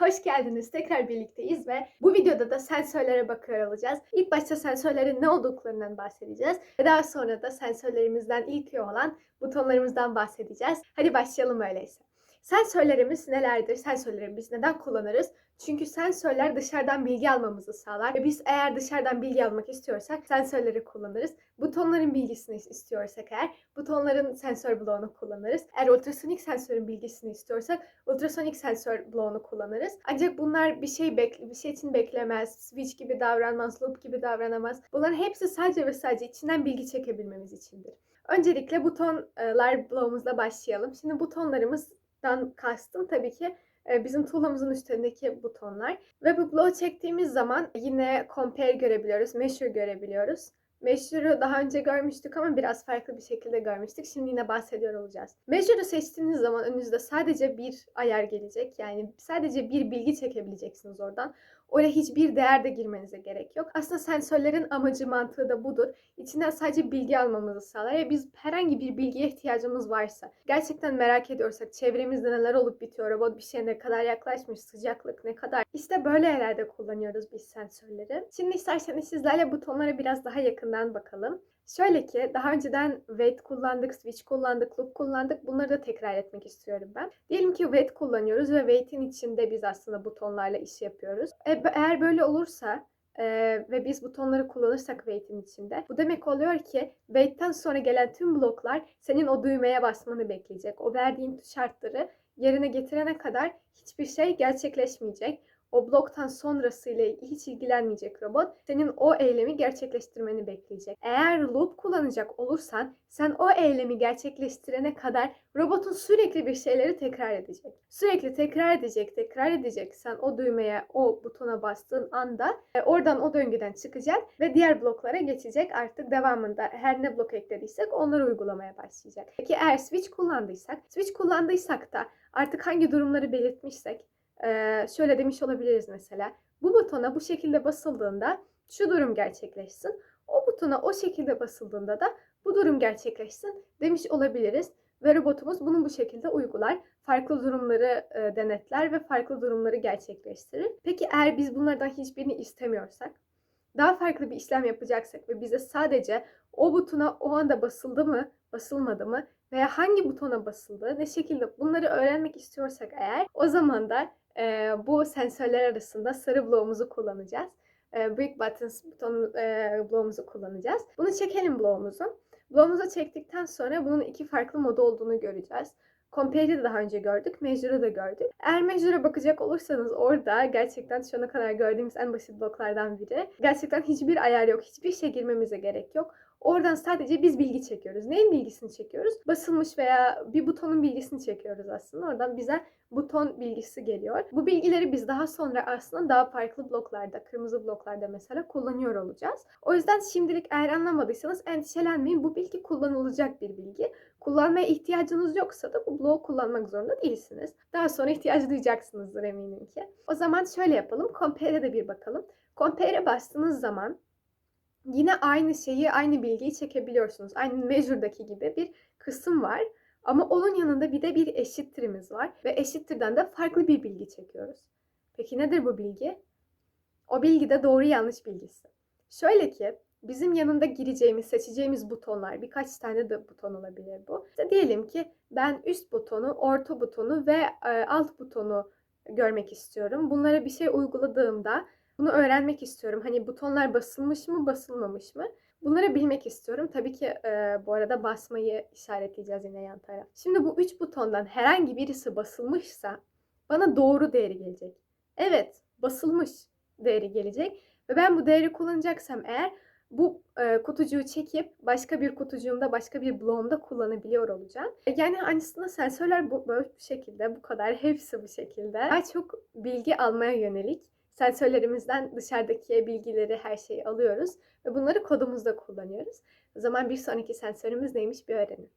hoş geldiniz. Tekrar birlikteyiz ve bu videoda da sensörlere bakıyor olacağız. İlk başta sensörlerin ne olduklarından bahsedeceğiz. Ve daha sonra da sensörlerimizden ilki olan butonlarımızdan bahsedeceğiz. Hadi başlayalım öyleyse. Sensörlerimiz nelerdir? Sensörleri biz neden kullanırız? Çünkü sensörler dışarıdan bilgi almamızı sağlar. Ve biz eğer dışarıdan bilgi almak istiyorsak sensörleri kullanırız. Butonların bilgisini istiyorsak eğer butonların sensör bloğunu kullanırız. Eğer ultrasonik sensörün bilgisini istiyorsak ultrasonik sensör bloğunu kullanırız. Ancak bunlar bir şey bekle, bir şey için beklemez. Switch gibi davranmaz, loop gibi davranamaz. Bunların hepsi sadece ve sadece içinden bilgi çekebilmemiz içindir. Öncelikle butonlar bloğumuzla başlayalım. Şimdi butonlarımızdan kastım tabii ki bizim tuğlamızın üstündeki butonlar. Ve bu bloğu çektiğimiz zaman yine compare görebiliyoruz, measure görebiliyoruz. Measure'u daha önce görmüştük ama biraz farklı bir şekilde görmüştük. Şimdi yine bahsediyor olacağız. Measure'u seçtiğiniz zaman önünüzde sadece bir ayar gelecek. Yani sadece bir bilgi çekebileceksiniz oradan. Oraya hiçbir değer de girmenize gerek yok. Aslında sensörlerin amacı mantığı da budur. İçinden sadece bilgi almamızı sağlar. Ya biz herhangi bir bilgiye ihtiyacımız varsa, gerçekten merak ediyorsak, çevremizde neler olup bitiyor, robot bir şeye ne kadar yaklaşmış, sıcaklık ne kadar. İşte böyle yerlerde kullanıyoruz biz sensörleri. Şimdi isterseniz sizlerle butonlara biraz daha yakından bakalım. Şöyle ki daha önceden wait kullandık, switch kullandık, loop kullandık. Bunları da tekrar etmek istiyorum ben. Diyelim ki wait kullanıyoruz ve wait'in içinde biz aslında butonlarla iş yapıyoruz. E, eğer böyle olursa e, ve biz butonları kullanırsak wait'in içinde bu demek oluyor ki wait'ten sonra gelen tüm bloklar senin o düğmeye basmanı bekleyecek. O verdiğin şartları yerine getirene kadar hiçbir şey gerçekleşmeyecek o bloktan sonrasıyla hiç ilgilenmeyecek robot. Senin o eylemi gerçekleştirmeni bekleyecek. Eğer loop kullanacak olursan sen o eylemi gerçekleştirene kadar robotun sürekli bir şeyleri tekrar edecek. Sürekli tekrar edecek, tekrar edecek. Sen o düğmeye, o butona bastığın anda e, oradan o döngüden çıkacak ve diğer bloklara geçecek. Artık devamında her ne blok eklediysek onları uygulamaya başlayacak. Peki eğer switch kullandıysak, switch kullandıysak da artık hangi durumları belirtmişsek şöyle demiş olabiliriz mesela. Bu butona bu şekilde basıldığında şu durum gerçekleşsin. O butona o şekilde basıldığında da bu durum gerçekleşsin demiş olabiliriz. Ve robotumuz bunu bu şekilde uygular. Farklı durumları e, denetler ve farklı durumları gerçekleştirir. Peki eğer biz bunlardan hiçbirini istemiyorsak, daha farklı bir işlem yapacaksak ve bize sadece o butona o anda basıldı mı, basılmadı mı veya hangi butona basıldı, ne şekilde bunları öğrenmek istiyorsak eğer o zaman da e, bu sensörler arasında sarı bloğumuzu kullanacağız. E, Brick Buttons buton e, bloğumuzu kullanacağız. Bunu çekelim bloğumuzu. Bloğumuzu çektikten sonra bunun iki farklı modu olduğunu göreceğiz. Compare'i de daha önce gördük, Measure'ı da gördük. Eğer Measure'a bakacak olursanız orada gerçekten şu ana kadar gördüğümüz en basit bloklardan biri. Gerçekten hiçbir ayar yok, hiçbir şey girmemize gerek yok. Oradan sadece biz bilgi çekiyoruz. Neyin bilgisini çekiyoruz? Basılmış veya bir butonun bilgisini çekiyoruz aslında. Oradan bize buton bilgisi geliyor. Bu bilgileri biz daha sonra aslında daha farklı bloklarda, kırmızı bloklarda mesela kullanıyor olacağız. O yüzden şimdilik eğer anlamadıysanız endişelenmeyin. Bu bilgi kullanılacak bir bilgi. Kullanmaya ihtiyacınız yoksa da bu bloğu kullanmak zorunda değilsiniz. Daha sonra ihtiyaç duyacaksınızdır eminim ki. O zaman şöyle yapalım. Compare'e de bir bakalım. Compare'e bastığınız zaman yine aynı şeyi, aynı bilgiyi çekebiliyorsunuz. Aynı measure'daki gibi bir kısım var. Ama onun yanında bir de bir eşittirimiz var ve eşittirden de farklı bir bilgi çekiyoruz. Peki nedir bu bilgi? O bilgi de doğru yanlış bilgisi. Şöyle ki bizim yanında gireceğimiz, seçeceğimiz butonlar, birkaç tane de buton olabilir bu. İşte diyelim ki ben üst butonu, orta butonu ve e, alt butonu görmek istiyorum. Bunlara bir şey uyguladığımda bunu öğrenmek istiyorum. Hani butonlar basılmış mı, basılmamış mı? Bunları bilmek istiyorum. Tabii ki e, bu arada basmayı işaretleyeceğiz yine yan taraf. Şimdi bu üç butondan herhangi birisi basılmışsa bana doğru değeri gelecek. Evet, basılmış değeri gelecek. Ve ben bu değeri kullanacaksam eğer bu e, kutucuğu çekip başka bir kutucuğumda, başka bir bloğumda kullanabiliyor olacağım. Yani aslında sensörler bu, böyle bu şekilde, bu kadar, hepsi bu şekilde. Daha çok bilgi almaya yönelik sensörlerimizden dışarıdaki bilgileri, her şeyi alıyoruz ve bunları kodumuzda kullanıyoruz. O zaman bir sonraki sensörümüz neymiş bir öğrenin.